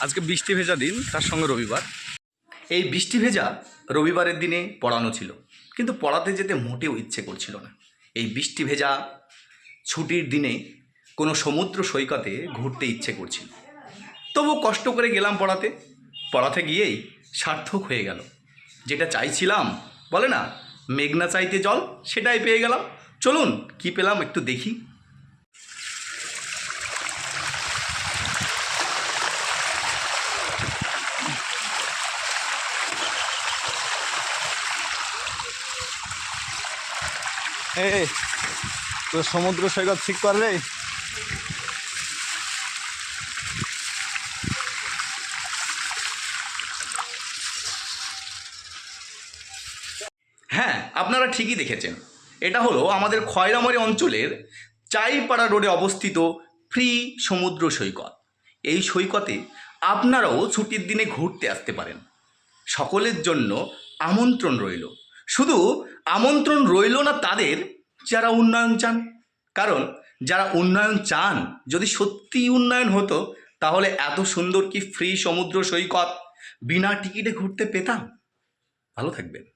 আজকে বৃষ্টি ভেজা দিন, তার সঙ্গে রবিবার। এই বৃষ্টি ভেজা রবিবারের দিনে পড়ানো ছিল, কিন্তু পড়াতে যেতে মোটেও ইচ্ছে করছিল না। এই বৃষ্টি ভেজা ছুটির দিনে কোনো সমুদ্র সৈকতে ঘুরতে ইচ্ছে করছিল। তবু কষ্ট করে গেলাম পড়াতে। পড়াতে গিয়েই সার্থক হয়ে গেল। যেটা চাইছিলাম, বলে না, মেঘনা চাইতে জল, সেটাই পেয়ে গেলাম। চলুন, কি পেলাম একটু দেখি। এই তো সমুদ্র সৈকত ঠিক করলে? হ্যাঁ আপনারা ঠিকই দেখেছেন। এটা হলো আমাদের খয়রামারি অঞ্চলের চাইপাড়া রোডে অবস্থিত ফ্রি সমুদ্র সৈকত। এই সৈকতে আপনারাও ছুটির দিনে ঘুরতে আসতে পারেন। সকলের জন্য আমন্ত্রণ রইল। শুধু আমন্ত্রণ রইল না তাদের, যারা উন্নয়ন চান। কারণ যারা উন্নয়ন চান, যদি সত্যি উন্নয়ন হতো, তাহলে এত সুন্দর কি ফ্রি সমুদ্র সৈকত, বিনা টিকিটে ঘুরতে পেতাম? ভালো থাকবেন।